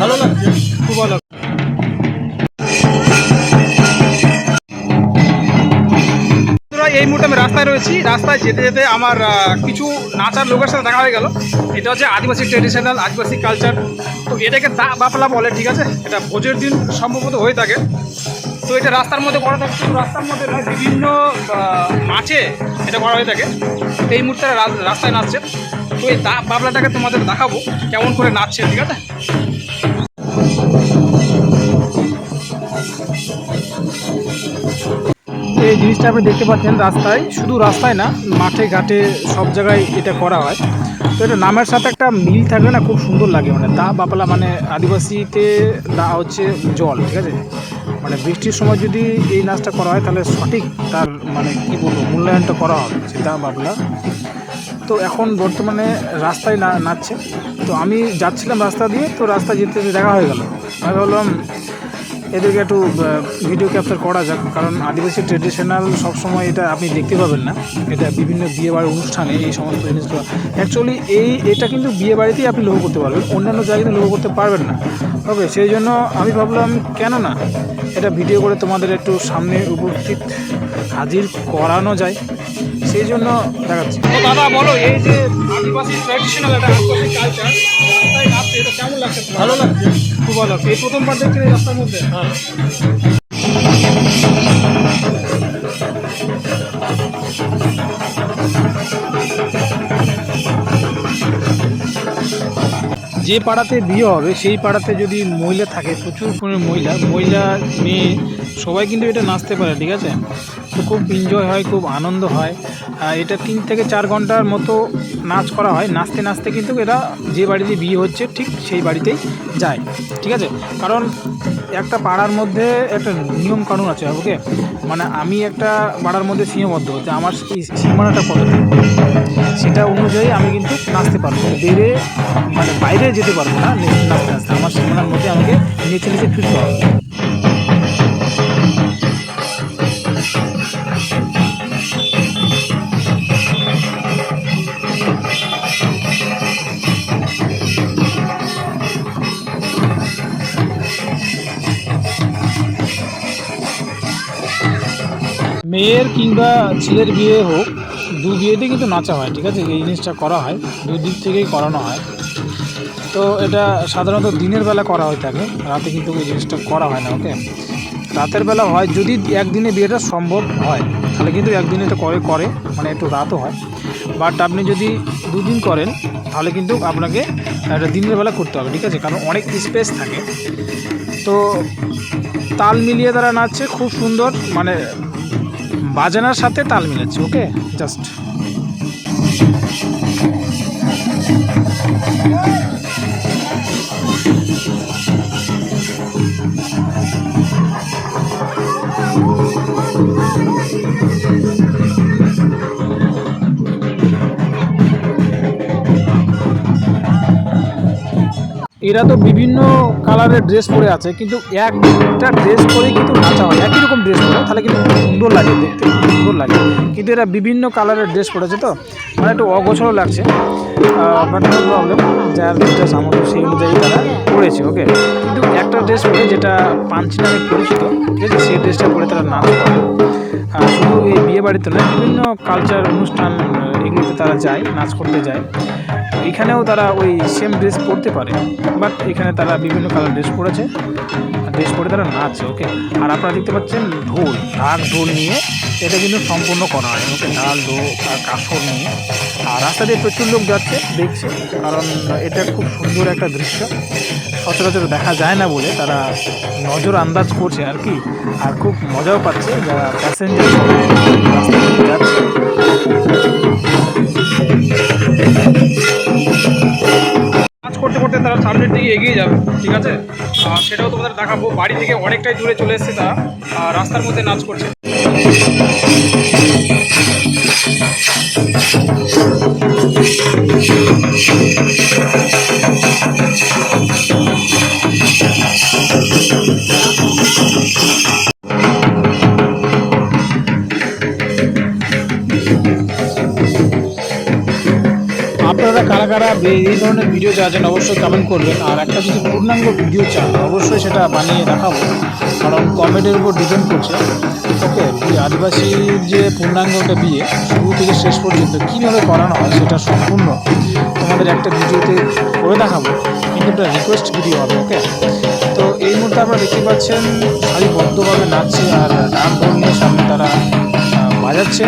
ভালো লাগছে খুব ভালো এই মুহূর্তে আমি রাস্তায় রয়েছি। রাস্তায় যেতে যেতে আমার কিছু নাচার লোকের সাথে দেখা হয়ে গেল। এটা হচ্ছে আদিবাসী ট্রেডিশনাল আদিবাসী কালচার তো এটাকে দা বাপলা বলে, ঠিক আছে? এটা ভোজের দিন সম্ভবত হয়ে থাকে। তো এটা রাস্তার মধ্যে করা থাকে। রাস্তার মধ্যে বিভিন্ন নাচে এটা করা হয়ে থাকে। এই মুহূর্তে রাস্তায় নাচছে। তো এই দা বাবলাটাকে তোমাদের দেখাবো, কেমন করে নাচছে, ঠিক আছে? এই জিনিসটা আপনি দেখতে পাচ্ছেন রাস্তায়। শুধু রাস্তায় না, মাঠে, ঘাটে সব জায়গায় এটা করা হয়। তো এটা নামের সাথে একটা মিল থাকলে না খুব সুন্দর লাগে। মানে দা বাপলা মানে আদিবাসীতে দা হচ্ছে জল, ঠিক আছে? মানে বৃষ্টির সময় যদি এই নাচটা করা হয়, তাহলে সঠিক তার মানে কি বলব, মূল্যায়নটা করা হবে দা বাপলা। তো এখন বর্তমানে রাস্তায় না, নাচছে। তো আমি যাচ্ছিলাম রাস্তা দিয়ে, তো রাস্তা যেতে দেখা হয়ে গেল। আমি ভাবলাম এদেরকে একটু ভিডিও ক্যাপচার করা যাক কারণ আদিবাসী ট্রেডিশনাল সবসময় এটা আপনি দেখতে পাবেন না। এটা বিভিন্ন বিয়ে বাড়ির অনুষ্ঠানে এই সমস্ত জিনিসগুলো। অ্যাকচুয়ালি এই এটা কিন্তু বিয়ে বাড়িতেই আপনি লক্ষ্য করতে পারবেন। অন্যান্য জায়গাতে লক্ষ্য করতে পারবেন না। ওকে সেই জন্য আমি ভাবলাম কেন না? এটা ভিডিও করে তোমাদের একটু সামনে উপস্থিত হাজির করানো যায়। সেই জন্য দেখাচ্ছি। তো দাদা বলো এই যে আদিবাসী ট্র্যাডিশনাল একটা আদিবাসী কালচার রাস্তায় এটা কেমন লাগছে? ভালো লাগছে। ভালো এই প্রথমবার দেখছি এই রাস্তার মধ্যে? হ্যাঁ যে পাড়াতে বিয়ে হবে, সেই পাড়াতে যদি মহিলা থাকে, প্রচুর পরিমাণে মহিলা মহিলা, মেয়ে, সবাই কিন্তু এটা নাচতে পারে, ঠিক আছে? তো খুব এনজয় হয়, খুব আনন্দ হয়। এটা তিন থেকে চার ঘণ্টার মতো নাচ করা হয়। নাচতে নাচতে কিন্তু এরা যে বাড়িতে বিয়ে হচ্ছে, ঠিক সেই বাড়িতেই যায়। ঠিক আছে? কারণ একটা পাড়ার মধ্যে একটা নিয়ম কানুন আছে, ওকে? মানে আমি একটা পাড়ার মধ্যে সীমাবদ্ধ হচ্ছে আমার সীমানাটা কত সেটা অনুযায়ী আমি কিন্তু নাচতে পারব বেড়ে মানে বাইরে যেতে পারব না নাচতে নাচতে। আমার সীমানার মধ্যে আমাকে নেচে নেচে ফিরতে হবে। মেয়ের কিংবা ছেলের বিয়ে হোক, দু বিয়েতে কিন্তু নাচা হয়, ঠিক আছে? এই জিনিসটা করা হয় দুদিক থেকেই করানো হয়। তো এটা সাধারণত দিনের বেলা করা হয়ে থাকে, রাতে কিন্তু এই জিনিসটা করা হয় না, ওকে? রাতের বেলা হয়, যদি একদিনে বিয়েটা সম্ভব হয়, তাহলে কিন্তু একদিনে এটা করে করে মানে একটু রাতও হয়। বাট আপনি যদি দুদিন করেন, তাহলে কিন্তু আপনাকে একটা দিনের বেলা করতে হবে, ঠিক আছে? কারণ অনেক স্পেস থাকে। তো তাল মিলিয়ে তারা নাচছে, খুব সুন্দর মানে বাজানার সাথে তাল মিলাচ্ছি ওকে জাস্ট এরা তো বিভিন্ন কালারের ড্রেস পরে আছে, কিন্তু একটা ড্রেস পরে কিন্তু নাচা হয়। একই রকম ড্রেস পরে, তাহলে কিন্তু সুন্দর লাগে দেখতে সুন্দর লাগে। কিন্তু এরা বিভিন্ন কালারের ড্রেস পরেছে তো মানে একটু অগোছরও লাগছে। প্রবলেম যার যেটা সামর্থ্য সেই অনুযায়ী তারা পরেছে ওকে কিন্তু একটা ড্রেস পরে যেটা পাঞ্চি নামে পরিচিত, ঠিক আছে? সেই ড্রেসটা পরে তারা নাচ করে। আর শুধু এই বিয়ে বাড়িতে নয়, বিভিন্ন কালচার অনুষ্ঠান এগুলোতে তারা যায়, নাচ করতে যায়। এখানেও তারা ওই সেম ড্রেস পরতে পারে বাট এখানে তারা বিভিন্ন কালার ড্রেস পরেছে। ড্রেস পরে তারা নাচছে ওকে আর আপনারা দেখতে পাচ্ছেন ঢোল ঢাক ঢোল নিয়ে এটা কিন্তু সম্পূর্ণ করা হয় ওকে ঢাল ঢোল আর কাসর নিয়ে। আর রাস্তা দিয়ে প্রচুর লোক যাচ্ছে, দেখছে, কারণ এটা খুব সুন্দর একটা দৃশ্য। সচরাচর দেখা যায় না বলে তারা নজর আন্দাজ করছে আর কি। আর খুব মজাও পাচ্ছে যারা প্যাসেঞ্জার যাচ্ছে। সামনের দিকে এগিয়ে যাবে, ঠিক আছে? আর সেটাও তোমাদের দেখাবো। বাড়ি থেকে অনেকটাই দূরে চলে এসছে তা রাস্তার মধ্যে নাচ করছে। Thank কারা বে- এই ধরনের ভিডিও জন্য অবশ্যই কমেন্ট করবেন। আর একটা যদি পূর্ণাঙ্গ ভিডিও চান, অবশ্যই সেটা বানিয়ে দেখাবো। কারণ কমেন্টের উপর ডিপেন্ড করছে। ওকে আদিবাসীর যে পূর্ণাঙ্গ একটা বিয়ে, শুরু থেকে শেষ পর্যন্ত কীভাবে করানো হয় সেটা সম্পূর্ণ তোমাদের একটা ভিডিওতে করে দেখাবো। কিন্তু একটা রিকোয়েস্ট ভিডিও হবে, ওকে? তো এই মুহূর্তে আপনারা দেখতে পাচ্ছেন সারিবদ্ধভাবে নাচছে আর ঢোল নিয়ে সামনে তারা বাজাচ্ছে।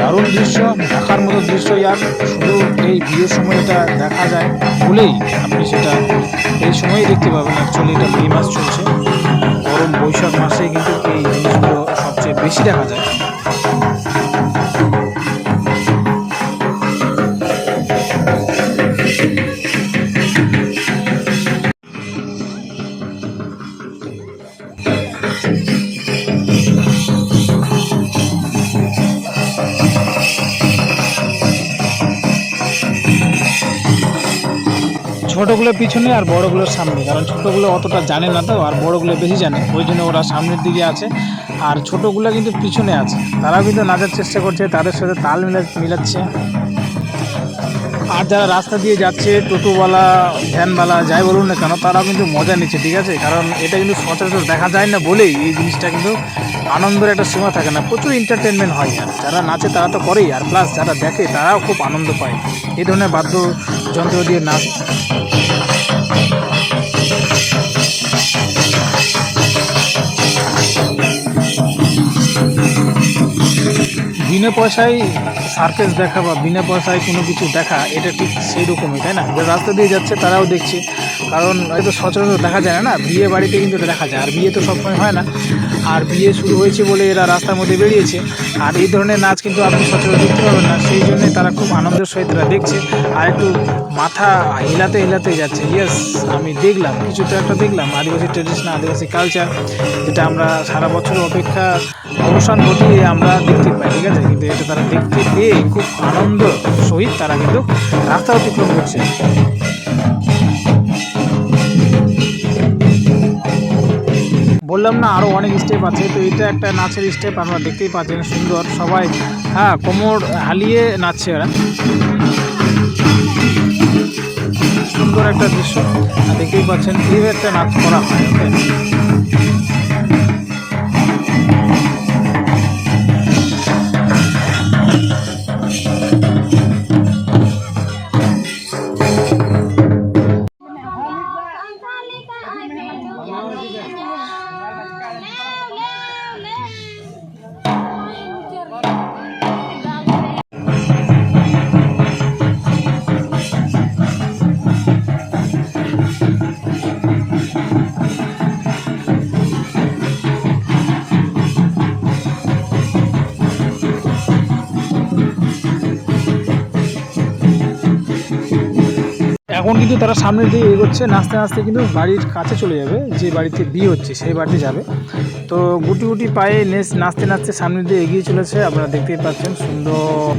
দারুণ দৃশ্য, দেখার মতো দৃশ্য ইয়ার। শুধু এই বিয়ের সময় এটা দেখা যায় বলেই আপনি সেটা এই সময়ই দেখতে পাবেন। অ্যাকচুয়ালি এটা মে মাস চলছে। গরম বৈশাখ মাসে কিন্তু এই জিনিসগুলো সবচেয়ে বেশি দেখা যায়। ছোটোগুলোর পিছনে আর বড়গুলোর সামনে। কারণ ছোটোগুলো অতটা জানে না তো, আর বড়গুলো বেশি জানে। ওই জন্য ওরা সামনের দিকে আছে। আর ছোটোগুলো কিন্তু পিছনে আছে। তারাও কিন্তু নাচার চেষ্টা করছে, তাদের সাথে তাল মিলা মিলাচ্ছে। আর যারা রাস্তা দিয়ে যাচ্ছে, টোটোওয়ালা, ভ্যানওয়ালা, যাই বলুন না কেন, তারাও কিন্তু মজা নিচ্ছে, ঠিক আছে? কারণ এটা কিন্তু সচরাচর দেখা যায় না বলেই এই জিনিসটা কিন্তু আনন্দের একটা সীমা থাকে না। প্রচুর এন্টারটেনমেন্ট হয়। আর যারা নাচে তারা তো করেই। আর প্লাস যারা দেখে তারাও খুব আনন্দ পায়। এই ধরনের বাদ্যযন্ত্র দিয়ে নাচ। বিনা পয়সায় সার্কেস দেখা বা বিনা পয়সায় কোনো কিছু দেখা, এটা ঠিক সেই রকমই তাই না? রাস্তা দিয়ে যাচ্ছে, তারাও দেখছে। কারণ হয়তো সচরাচর দেখা যায় না বিয়ে বাড়িতে কিন্তু এটা দেখা যায়। আর বিয়ে তো সবসময় হয় না। আর বিয়ে শুরু হয়েছে বলে এরা রাস্তার মধ্যে বেরিয়েছে। আর এই ধরনের নাচ কিন্তু আপনি সচরাচর দেখতে পাবেন না। সেই জন্যে তারা খুব আনন্দের সহিত এরা দেখছে। আর একটু মাথা হিলাতে হিলাতে যাচ্ছে। ইয়েস আমি দেখলাম। কিছু তো একটা দেখলাম। আদিবাসী ট্রেডিশন আদিবাসী কালচার যেটা আমরা সারা বছর অপেক্ষা অবসান ঘটিয়ে আমরা দেখতে পাই, ঠিক আছে? কিন্তু এটা তারা দেখতে পেয়ে খুব আনন্দ সহিত তারা কিন্তু রাস্তা অতিক্রম করছে। বললাম না আরও অনেক স্টেপ আছে। তো এটা একটা নাচের স্টেপ আপনারা দেখতেই পাচ্ছেন, সুন্দর। সবাই হ্যাঁ কোমর হালিয়ে নাচছে ওরা। সুন্দর একটা দৃশ্য। দেখতেই পাচ্ছেন এইভাবে একটা নাচ করা হয় ওকে এখন কিন্তু তারা সামনের দিকে এগোচ্ছে, নাচতে নাচতে কিন্তু বাড়ির কাছে চলে যাবে, যে বাড়িতে বিয়ে হচ্ছে সেই বাড়িতে যাবে। তো গুটি গুটি পায়ে নেচ, নাচতে নাচতে সামনের দিকে এগিয়ে চলেছে, আপনারা দেখতেই পাচ্ছেন সুন্দর।